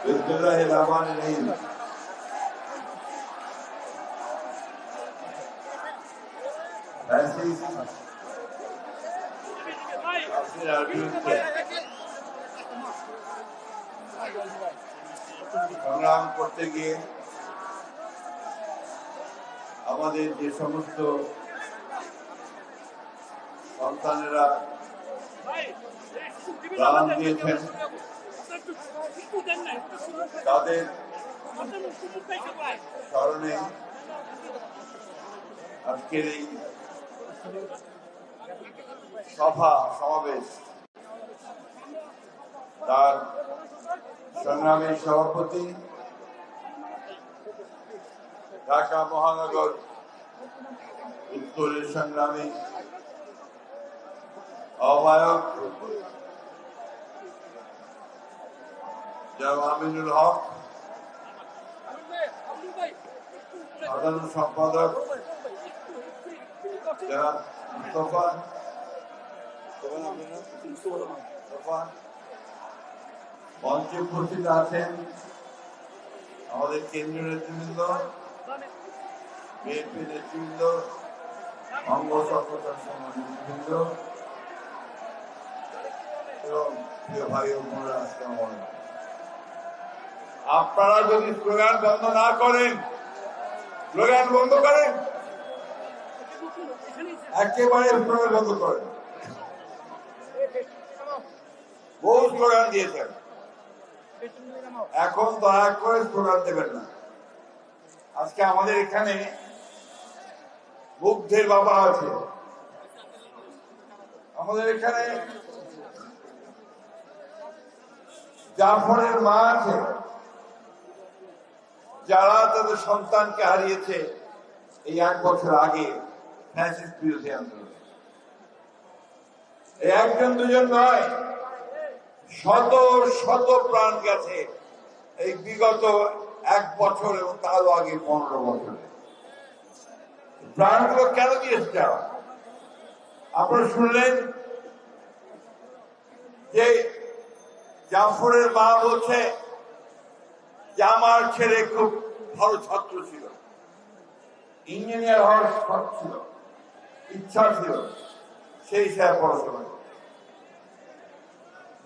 بسم الله الرحمن الرحيم Francis আপনার বিরুদ্ধে সংগ্রাম করতে গিয়ে আমাদের যে সমস্ত সন্তানেরা প্রাণ দিয়েছেন। তাদের আজকের এই সভা, সমাবেশ, তার সংগ্রামের সভাপতি ঢাকা মহানগর উত্তরের সংগ্রামী জনাব আমিনুল হক সাধারণ সম্পাদক নাম? মুস্তফা মঞ্চে উপস্থিত আছেন আমাদের কেন্দ্রীয় নেতৃবৃন্দ বিএনপি নেতৃবৃন্দ অঙ্গ সংগঠন সংঘ নেতৃবৃন্দ আপনারা যদি স্লোগান বন্ধ না করেন, স্লোগান বন্ধ করেন? একেবারে স্লোগান বন্ধ করেন। বহু স্লোগান দিয়েছেন। এখন দয়া করে স্লোগান দেবেন না। আজকে আমাদের এখানে বুদ্ধের বাবা আছে। আমাদের এখানে জাফরের মা আছে। যারা তাদের সন্তানকে হারিয়েছে এই এক বছর আগে একজন দুজন নয়, শত শত প্রাণ গেছে এই বিগত এক বছর এবং তারও আগে পনেরো বছরে। প্রাণগুলো কেন দিয়েছে যারা? আপনারা শুনলেন যে জাফরের মা বলছে যে আমার ছেলে খুব ভালো ছাত্র ছিল। ইঞ্জিনিয়ার হওয়ার শখ ছিল, ইচ্ছা ছিল, সেই হিসাবে পড়াশোনা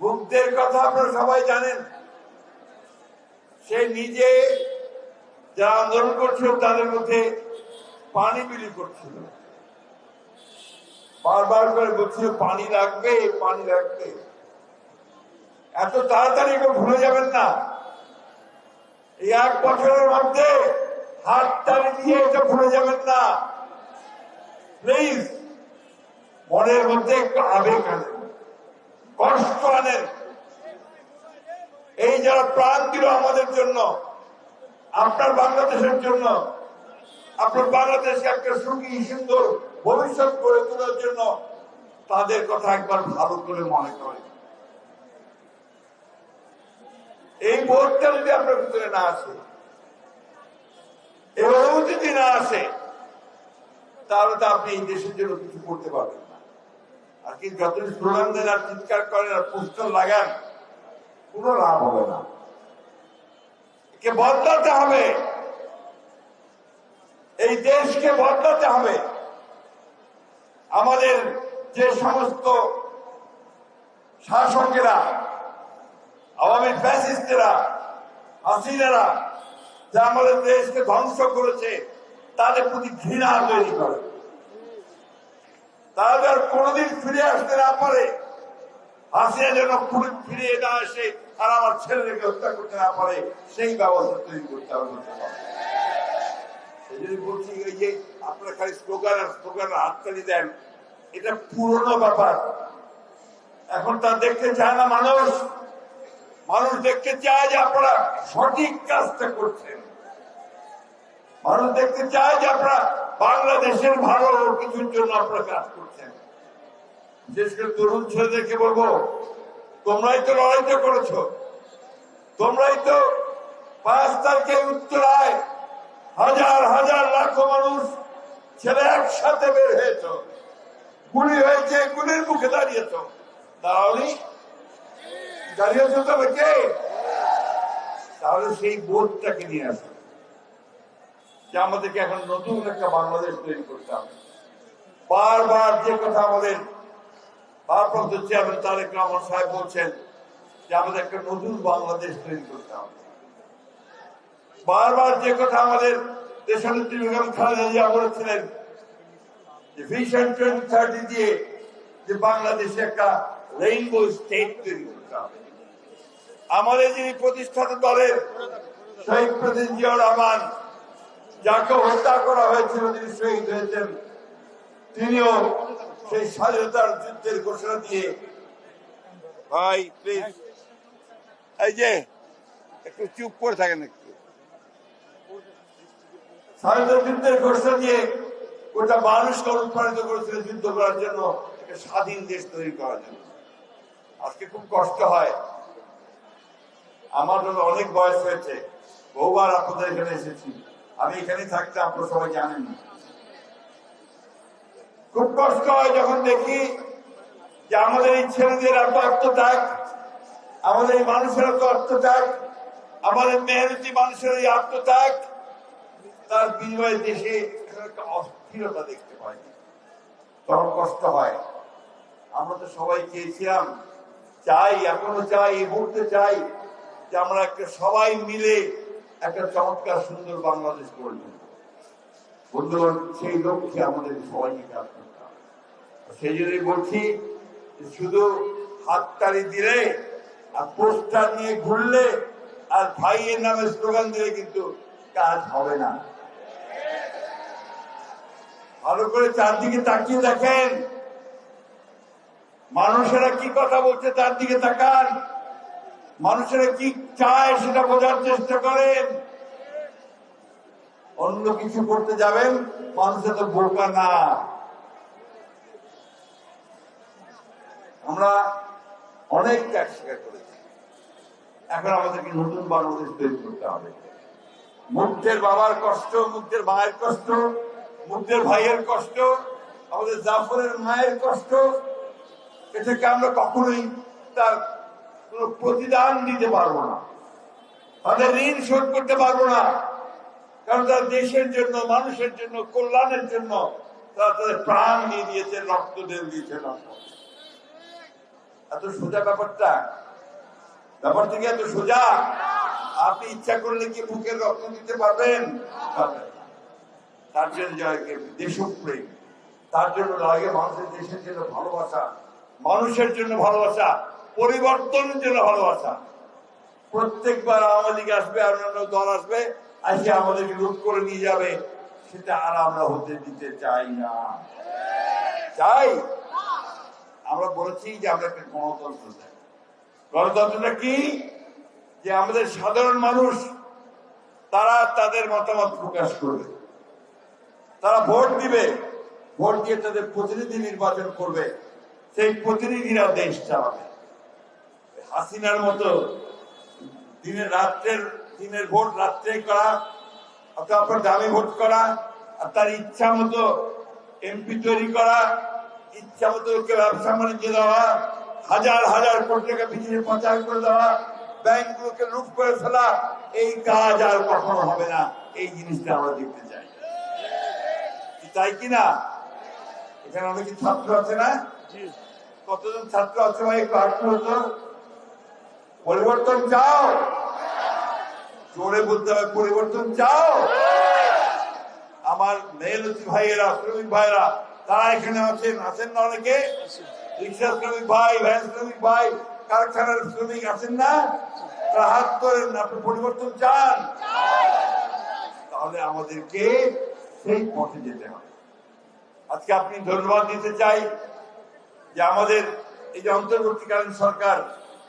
বুদ্ধের কথা আপনারা সবাই জানেন। সে নিজে যারা আন্দোলন করছিল তাদের মধ্যে পানি বিলি করছিল। বারবার করে বলছিল, পানি লাগবে পানি লাগবে। এত তাড়াতাড়ি ভুলে যাবেন না। এই এক বছরের মধ্যে হাত তালি দিয়ে এটা ভুলে যাবেন না। প্লিজ, মনের মধ্যে একটু আবেগ আনেন। কষ্ট আনেন। এই যারা প্রাণ দিল আমাদের জন্য, আপনার বাংলাদেশের জন্য, আপনার বাংলাদেশকে একটা সুখী, সুন্দর ভবিষ্যৎ গড়ে তোলার জন্য তাদের কথা একবার ভালো করে মনে করেন। এই বোধটা যদি আপনার ভিতরে না আসে। এই অনুভূতি যদি না আসে, তাহলে তো আপনি এই দেশের জন্য কিছু করতে পারবেন না। আর কি স্লোগান দেন আর চিৎকার করেন আর লাগান, কোনো লাভ হবে না। কে বদলাতে হবে। এই দেশকে বদলাতে হবে। আমাদের যে সমস্ত শাসকেরা আওয়ামী ফ্যাসিস্টেরা, হাসিনারা যা আমাদের দেশকে ধ্বংস করেছে, তাদের প্রতি ঘৃণা তৈরি করে। যেন কোনোদিন ফিরে আসতে না পারে। হাসিনা যেন ফিরে না আসে আর আমার ছেলেকে হত্যা করতে না পারে, সেই ব্যবস্থা তৈরি করতে হবে সেই জন্য বলছি এই যে আপনারা খালি স্লোগান আর স্লোগান হাততালি দেন, এটা পুরনো ব্যাপার। এখন তা দেখতে চায় না মানুষ। মানুষ দেখতে চায় যে আপনারা সঠিক কাজটা করছেন। মানুষ দেখতে চায় যে আপনারা বাংলাদেশের ভালো কিছুর জন্য আপনারা কাজ করছেন। বিশেষ করে তরুণ ছেলেদেরকে বলব, তোমরাই তো লড়াইটা করেছ। তোমরাই তো পাঁচ তারিখে উত্তরায় হাজার হাজার লাখো মানুষ ছেলে একসাথে বের হয়েছ। গুলি হয়েছে, গুলির মুখে দাঁড়িয়েছ। দাঁড়াওনি তাহলে সেই নিয়ে আসো। যে আমাদেরকে এখন নতুন একটা বাংলাদেশ তৈরি করতে হবে। বারবার যে কথা আমাদের ভারপ্রাপ্ত চেয়ারম্যান তারেক রহমান সাহেব বলছেন যে আমাদের একটা নতুন বাংলাদেশ তৈরি করতে হবে। বারবার যে কথা আমাদের দেশনেত্রী বেগম খালেদা বলেছিলেন যে ভিশন টোয়েন্টি থার্টি দিয়ে যে বাংলাদেশে একটা রেইনবো স্টেট তৈরি করতে হবে। আমাদের যিনি প্রতিষ্ঠাতা দলের শহীদ প্রেসিডেন্ট জিয়াউর রহমান, যাকে হত্যা করা হয়েছিল তিনি শহীদ হয়েছেন, তিনিও সেই স্বাধীনতার যুদ্ধের ঘোষণা দিয়ে ভাই প্লিজ এই যে, একটু চুপ করে থাকেন একটু। স্বাধীনতা যুদ্ধের ঘোষণা দিয়ে গোটা মানুষকে অনুপ্রাণিত করেছিল যুদ্ধ করার জন্য, একটা স্বাধীন দেশ তৈরি করার জন্য। আজকে খুব কষ্ট হয়। আমার জন্য অনেক বয়স হয়েছে। বহুবার আপনাদের এখানে এসেছি। আমি এখানে থাকতে আপনারা সবাই জানেন খুব কষ্ট হয় যখন দেখি যে আমাদের এই ছেলেদের এত আত্মত্যাগ, আমাদের এই মানুষের এত আত্মত্যাগ, আমাদের মেহনতি মানুষের এই আত্মত্যাগ, তার বিনিময়ে দেশে একটা অস্থিরতা দেখতে পাই। তখন কষ্ট হয়। আমরা তো সবাই চেয়েছিলাম, চাই, এখনও চাই, এই মুহূর্তে চাই। যে আমরা একটা সবাই মিলে একটা চমৎকার, সুন্দর বাংলাদেশ তুলব। বন্ধুগণ, সেই লক্ষ্যে আমাদের সবাইকে কাজ করতে সেই জন্যই বলছি শুধু হাততালি দিলে আর পোস্টার নিয়ে ঘুরলে আর ভাইয়ের নামে স্লোগান দিলে কিন্তু কাজ হবে না। ভালো করে চারদিকে তাকিয়ে দেখেন। মানুষেরা কি কথা বলছে তার দিকে তাকান। মানুষেরা কি চায় সেটা বোঝার চেষ্টা করেন। অন্য কিছু করতে যাবেন, মানুষের তো বোকা না। আমরা অনেক ত্যাগ স্বীকার করেছি। এখন আমাদেরকে নতুন বাংলাদেশ তৈরি করতে হবে। মুক্তের বাবার কষ্ট মুক্তের মায়ের কষ্ট মুক্তের ভাইয়ের কষ্ট, আমাদের জাফরের মায়ের কষ্ট, এটাকে আমরা কখনোই তার প্রতিদান দিতে পারব না। তাদের ঋণ শোধ করতে পারব না। কারণ তারা দেশের জন্য, মানুষের জন্য, কল্যাণের জন্য তারা তাদের প্রাণ দিয়ে দিয়েছে, রক্ত দিয়ে দিয়েছে এত সোজা ব্যাপারটা? ব্যাপারটা কি এত সোজা? আপনি ইচ্ছা করলে কি বুকের রক্ত দিতে পারবেন। তার জন্য দেশপ্রেম, তার জন্য লাগে মানুষের দেশের জন্য ভালোবাসা, মানুষের জন্য ভালোবাসা। পরিবর্তনের জন্য ভালোবাসা। প্রত্যেকবার আওয়ামী লীগ আসবে, আর অন্য দল আসবে আসে আমাদেরকে লুট করে নিয়ে যাবে, সেটা আর আমরা হতে দিতে চাই না। চাই? আমরা বলেছি যে আমরা একটা গণতন্ত্র চাই। গণতন্ত্রটা কি? যে আমাদের সাধারণ মানুষ, তারা তাদের মতামত প্রকাশ করবে। তারা ভোট দিবে। ভোট দিয়ে তাদের প্রতিনিধি নির্বাচন করবে। সেই প্রতিনিধিরা দেশ চালাবে। হাসিনার মতো দিনের রাত্রের দিনের ভোট রাত্রে করা আপনার দামি ভোট করা আর তার ইচ্ছা মতো এমপি তৈরি করা ইচ্ছা মতো ওকে ব্যবসা বাণিজ্য দেওয়া হাজার হাজার কোটি টাকা পিছিয়ে পাচার করে দেওয়া ব্যাংকগুলোকে লুট করে ফেলা এই কাজ আর কখনো হবে না। এই জিনিসটা আমরা দেখতে চাই। কি তাই কিনা এখানে অনেকে ছাত্র আছে না? কতজন ছাত্র আছে ভাই? একটু আগ্রহ পরিবর্তন চাও। জোরে বলতে হবে, পরিবর্তন চাও। আমার মেহনতি ভাইয়েরা, শ্রমিক ভাইয়েরা, তারা এখানে আছেন আছেন না অনেকে? রিক্সা শ্রমিক ভাই, ভ্যান শ্রমিক ভাই, কারখানার শ্রমিক আছেন না? তারা হাত করেন আপনি পরিবর্তন চান। তাহলে আমাদেরকে সেই পথে যেতে হবে। আজকে আপনি ধন্যবাদ দিতে চাই যে আমাদের এই যে অন্তর্বর্তীকালীন সরকার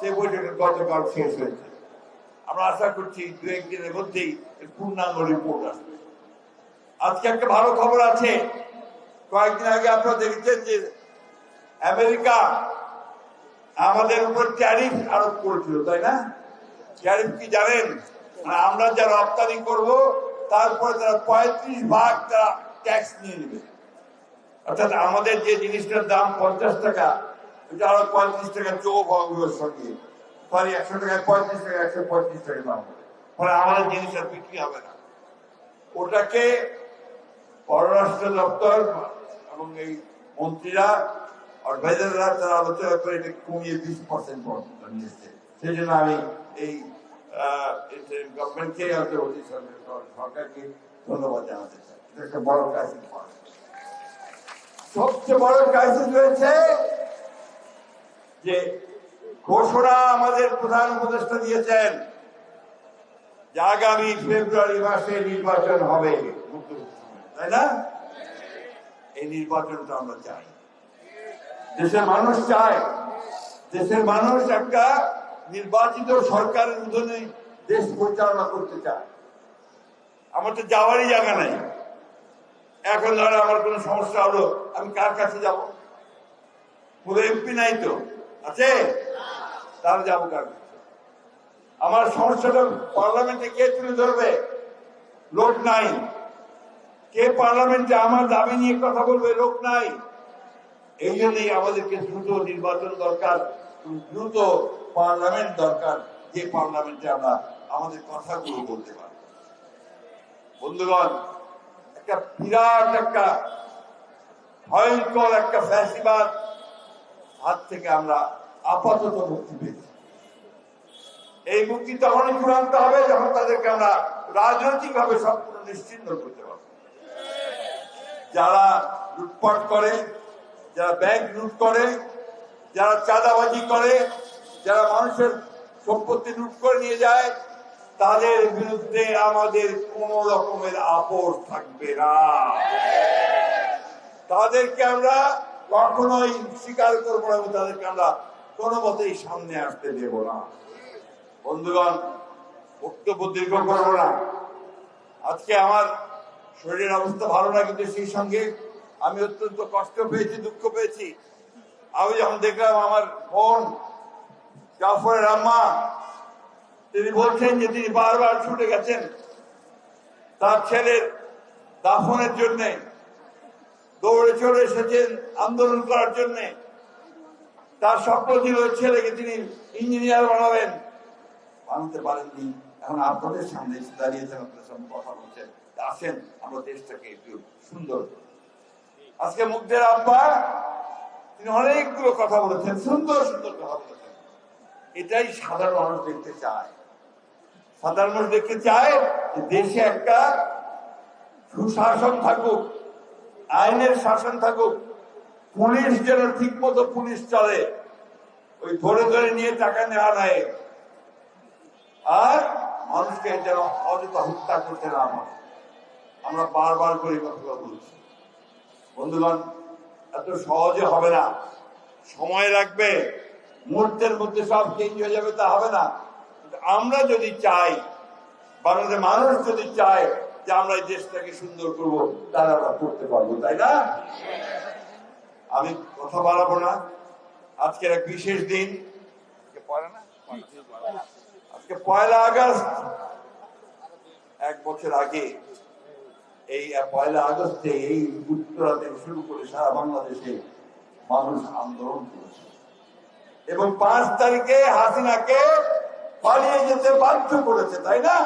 সেই বৈঠকের গতকাল শেষ হয়েছে আমরা আশা করছি দু একদিনের মধ্যেই পূর্ণাঙ্গ রিপোর্ট আসবে। আজকে একটা ভালো খবর আছে। কয়েকদিন আগে আপনারা দেখেছেন যে আমেরিকা আমাদের উপর ট্যারিফ আরোপ করেছিল, তাই না? ট্যারিফ কি জানেন? মানে আমরা যা রপ্তানি করব, তারপরে তারা পঁয়ত্রিশ ভাগ তারা ট্যাক্স নিয়ে নেবে। অর্থাৎ আমাদের যে জিনিসটার দাম পঞ্চাশ টাকা পঁয়ত্রিশ টাকা সঙ্গে। একশো টাকায় পঁয়ত্রিশ টাকা, একশো পঁয়ত্রিশ টাকা দাম। ফলে জিনিস আর বিক্রি হবে না। ওটাকে পররাষ্ট্র দপ্তর এবং এই মন্ত্রীরা তারা আলোচনা করে এটা কমিয়ে বিশ পার্সেন্ট সেই জন্য আমি এই গভর্নমেন্টকে সরকারকে ধন্যবাদ জানাতে চাই। এটা একটা বড় কাজ সবচেয়ে বড় ক্রাইসিস রয়েছে যে ঘোষণা আমাদের প্রধান উপদেষ্টা দিয়েছেন যে আগামী ফেব্রুয়ারি মাসে নির্বাচন হবে। তাই না? এই নির্বাচনটা আমরা চাই। দেশের মানুষ চায়। দেশের মানুষ একটা নির্বাচিত সরকারের অধীনে দেশ পরিচালনা করতে চায়। আমার তো যাওয়ারই জায়গা নাই। এখন ধরো আমার কোনো সমস্যা হলো, আমি কার কাছে যাব? পুরো এমপি নাই তো। আছে? তাহলে যাব আমার সমস্যাটা পার্লামেন্টে কে তুলে ধরবে? লোক নাই। কে পার্লামেন্টে আমার দাবি নিয়ে কথা বলবে? লোক নাই। এই জন্যই আমাদেরকে দ্রুত নির্বাচন দরকার দ্রুত পার্লামেন্ট দরকার, যে পার্লামেন্টে আমরা আমাদের কথাগুলো বলতে পারি বন্ধুগণ, একটা বিরাট একটা ভয়ঙ্কর একটা ফ্যাসিবাদ হাত থেকে আমরা আপাতত মুক্তি পেয়েছি। এই মুক্তি তখনই চূড়ান্ত হবে যখন তাদেরকে আমরা রাজনৈতিক ভাবে সম্পূর্ণ নিশ্চিন্ন করতে পারব। যারা লুটপাট করে, যারা ব্যাংক লুট করে, যারা চাঁদাবাজি করে, যারা মানুষের সম্পত্তি লুট করে নিয়ে যায়, তাদের বিরুদ্ধে আমাদের কোন রকমের আপোষ থাকবে না। তাদেরকে আমরা কখনোই স্বীকার করব না তাদেরকে আমরা কোনো মতেই সামনে আসতে দেব না। বন্ধুগণ, বক্তব্য দীর্ঘ করব না। আজকে আমার শরীরের অবস্থা ভালো না, কিন্তু সেই সঙ্গে আমি অত্যন্ত কষ্ট পেয়েছি, দুঃখ পেয়েছি। আমি যখন দেখলাম আমার বোন জাফরের আম্মা, তিনি বলছেন যে তিনি বারবার ছুটে গেছেন তার ছেলের দাফনের জন্য। দৌড়ে চলে এসেছেন আন্দোলন করার জন্য। তার স্বপ্ন ছিল ছেলেকে তিনি ইঞ্জিনিয়ার বানাবেন। বানাতে পারেননি। এখন আপনাদের সামনে এসে দাঁড়িয়েছেন, আপনাদের সামনে কথা বলছেন। আসেন, আমরা দেশটাকে একটু সুন্দর আজকে মুগ্ধের আব্বা, তিনি অনেকগুলো কথা বলেছেন, সুন্দর সুন্দর কথা বলেছেন। এটাই সাধারণ মানুষ দেখতে চায়। সাধারণ মানুষ দেখতে চায় যে দেশে একটা সুশাসন থাকুক আইনের শাসন থাকুক, পুলিশ যেন ঠিক মতো পুলিশ চলে, ওই ধরে ধরে নিয়ে টাকা নেওয়া নাই। আর মানুষকে যেন অযথা হত্যা করতে না হয় আমরা বারবার করে কথাগুলো বলছি। বন্ধুগণ, এত সহজে হবে না। সময় লাগবে, মুহূর্তের মধ্যে সব চেঞ্জ হয়ে যাবে, তা হবে না। আমরা যদি চাই, বাংলাদেশের মানুষ যদি চায় যে আমরা এই দেশটাকে সুন্দর করব তাহলে আমরা করতে পারব, তাই না? আমি কথা বাড়াবো না। আজকের এক বিশেষ দিন? আজকে পয়লা আগস্ট। এক বছর আগে এই পয়লা আগস্টে এই উত্তরা থেকে শুরু করে সারা বাংলাদেশে মানুষ আন্দোলন করেছে। এবং পাঁচ তারিখে হাসিনাকে পালিয়ে যেতে বাধ্য করেছে, তাই না?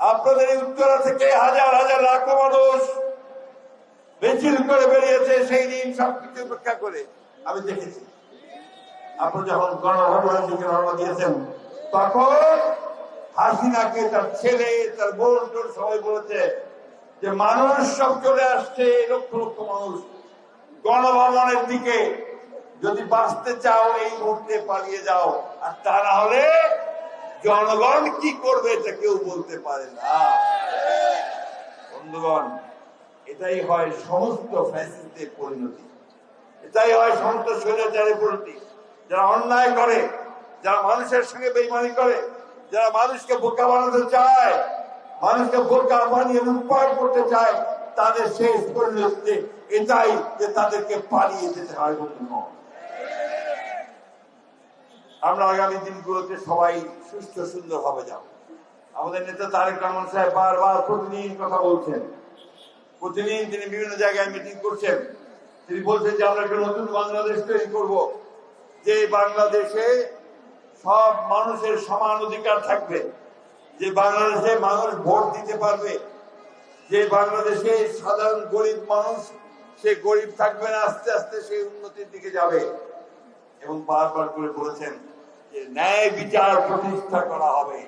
আপনাদের এই উত্তরা থেকে হাজার হাজার লাখো মানুষ মিছিল করে বেরিয়েছে সেই দিন সবকিছু উপেক্ষা করে। আমি দেখেছি। আপনি যখন গণভবনের দিয়েছেন, তখন হাসিনাকে তার ছেলে, তার বোন টোন সবাই বলেছে যে, মানুষ সব চলে আসছে, লক্ষ লক্ষ মানুষ। গণভবনের দিকে যদি বাঁচতে চাও, এই মুহূর্তে পালিয়ে যাও। আর তা না হলে জনগণ কি করবে এটা কেউ বলতে পারে না। বন্ধুগণ, এটাই হয় সমস্ত ফ্যাসিস্টের পরিণতি। এটাই হয় সমস্ত স্বৈরাচারের পরিণতি। যারা অন্যায় করে, যারা মানুষের সঙ্গে বেইমানি করে, যারা মানুষকে বোকা বানাতে চায়, মানুষকে বোকা বানিয়ে লুটপাট করতে চায়, তাদের শেষ পরিণতি এটাই যে তাদেরকে পালিয়ে যেতে হয় বন্ধু নয়। আমরা আগামী দিনগুলোতে সবাই সুস্থ সুন্দর ভাবে যাব। আমাদের নেতা তারেক রহমান সাহেব বারবার প্রতিদিন কথা বলছেন। প্রতিদিন তিনি বিভিন্ন জায়গায় মিটিং করছেন। তিনি বলছেন যে, আমরা একটা নতুন বাংলাদেশ তৈরি করব। যে বাংলাদেশে সব মানুষের সমান অধিকার থাকবে। যে বাংলাদেশে মানুষ ভোট দিতে পারবে। যে বাংলাদেশে সাধারণ গরিব মানুষ, সে গরিব থাকবে না, আস্তে আস্তে সেই উন্নতির দিকে যাবে। এবং বারবার করে বলেছেন যে ন্যায় বিচার প্রতিষ্ঠা করা হবে।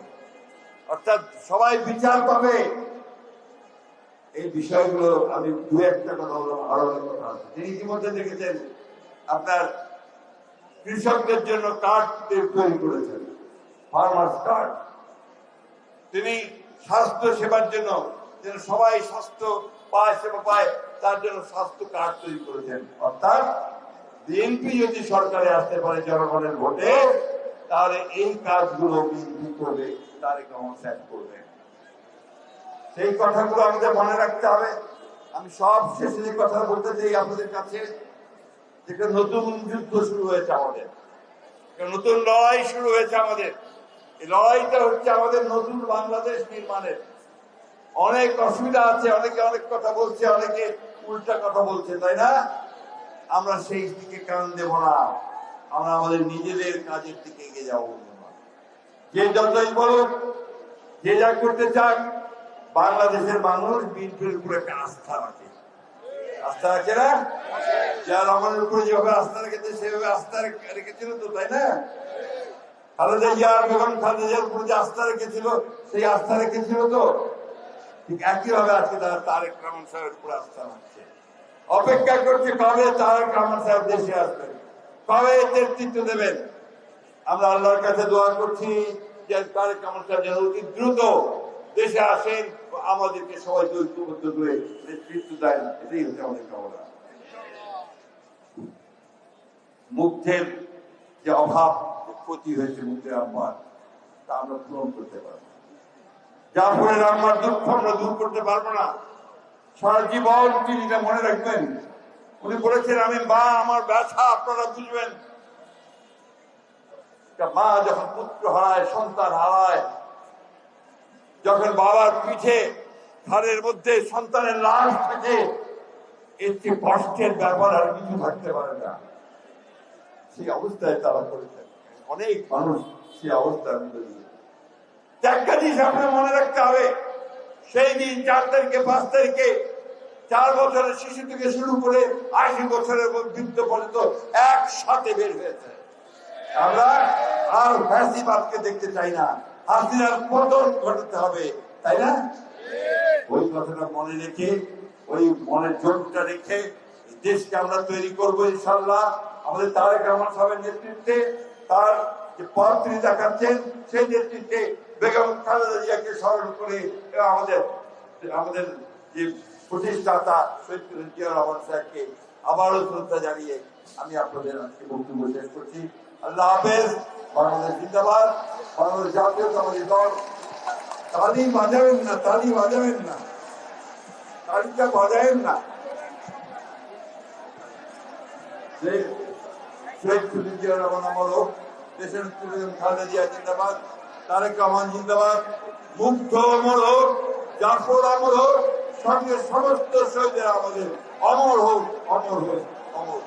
অর্থাৎ সবাই বিচার পাবে। এই বিষয়গুলো আমি দু একটা কথা বললাম আরও কথা আছে। তিনি ইতিমধ্যে দেখেছেন, আপনার কৃষকদের জন্য কার্ড তৈরি করেছেন ফার্মার্স কার্ড তিনি স্বাস্থ্য সেবার জন্য, যেন সবাই স্বাস্থ্য পায়, সেবা পায়, তার জন্য স্বাস্থ্য কার্ড তৈরি করেছেন। অর্থাৎ বিএনপি যদি সরকারে আসতে পারে জনগণের ভোটে, তাহলে এই কাজগুলো বিএনপি করবে তারেক রহমান সাহেব করবে। সেই কথাগুলো আমাদের মনে রাখতে হবে। আমি সব শেষে যে কথা বলতে চাই আপনাদের কাছে একটা নতুন যুদ্ধ শুরু হয়েছে আমাদের। নতুন লড়াই শুরু হয়েছে আমাদের। এই লড়াইটা হচ্ছে আমাদের নতুন বাংলাদেশ নির্মাণের। অনেক অসুবিধা আছে, অনেকে অনেক কথা বলছে, অনেকে উল্টা কথা বলছে, তাই না? আমরা সেই দিকে কান দেব না। আমরা আমাদের নিজেদের কাজের দিকে এগিয়ে যাব। যে যতই বলুক, যে যা করতে চাক, বাংলাদেশের মানুষ বিএনপির উপরে একটা আস্থা রাখে। আস্থা রাখে না? যার আমাদের উপরে যেভাবে আস্থা রেখেছে, সেভাবে আস্থা রেখে- রেখেছিল তো, তাই না? যে আস্থা রেখেছিল, সেই আস্থা তো? ঠিক একইভাবে আজকে তারা তারেক রহমান সাহেবের উপরে আস্থা রাখছে। অপেক্ষা করছে কবে তারেক রহমান সাহেব দেশে আসবেন, কবে নেতৃত্ব দেবেন। আমরা আল্লাহর কাছে দোয়া করছি যে তারেক রহমান সাহেব যেন অতি দ্রুত দেশে আসেন, আমাদেরকে সবাইকে ঐক্যবদ্ধ করে নেতৃত্ব দেন, এটাই হচ্ছে আমাদের কামনা। মুগ্ধের যে অভাব ক্ষতি হয়েছে মুগ্ধের আম্মার, তা আমরা পূরণ করতে পারব যা ফলে আম্মার দুঃখ আমরা দূর করতে পারব না। সারা জীবন তিনি মনে রাখবেন। উনি বলেছেন, আমি মা, আমার ব্যথা, আপনারা বুঝবেন। একটা মা যখন পুত্র হারায়, সন্তান হারায়, যখন বাবার পিঠে ঘরের মধ্যে সন্তানের লাশ থাকে চেয়ে কষ্টের ব্যাপার আর কিছু থাকতে পারে না। সেই অবস্থায় তারা করেছেন অনেক মানুষ সেই অবস্থার মধ্যে একটা জিনিস আপনার মনে রাখতে হবে। সেই দিন চার তারিখে, পাঁচ তারিখে চার বছরের শিশু থেকে শুরু করে আশি বছরের বৃদ্ধ পর্যন্ত একসাথে বের হয়েছে। আমরা আর ফ্যাসিবাদকে দেখতে চাই না। হাসিনার পতন ঘটাতে হবে, তাই না? ওই কথাটা মনে রেখে, ওই মনের জোরটা রেখে দেশকে আমরা তৈরি করব ইনশাল্লাহ আমাদের তারেক রহমান সাহেবের নেতৃত্বে, তার যে পথ তিনি দেখাচ্ছেন, সেই নেতৃত্বে বেগম খালেদা জিয়াকে স্মরণ করে আমাদের আমাদের যে প্রতিষ্ঠাতা শহীদ প্রেসিডেন্ট জিয়া রহমান সাহেবকে আবারও শ্রদ্ধা জানিয়ে আমি আপনাদের আজকে বক্তব্য শেষ করছি। আল্লাহ হাফেজ, বাংলাদেশ জিন্দাবাদ, বাংলাদেশ জাতীয়তাবাদী দল। তালি বাজাবেন না, তালি বাজাবেন না। তালিটা বাজাবেন না। আমল জিন্দাবাদ, তারেক রহমান জিন্দাবাদ, মুগ্ধ অমর হোক জাফর অমর হোক সঙ্গে সমস্ত শহীদের আমাদের অমর হোক অমর হোক অমর।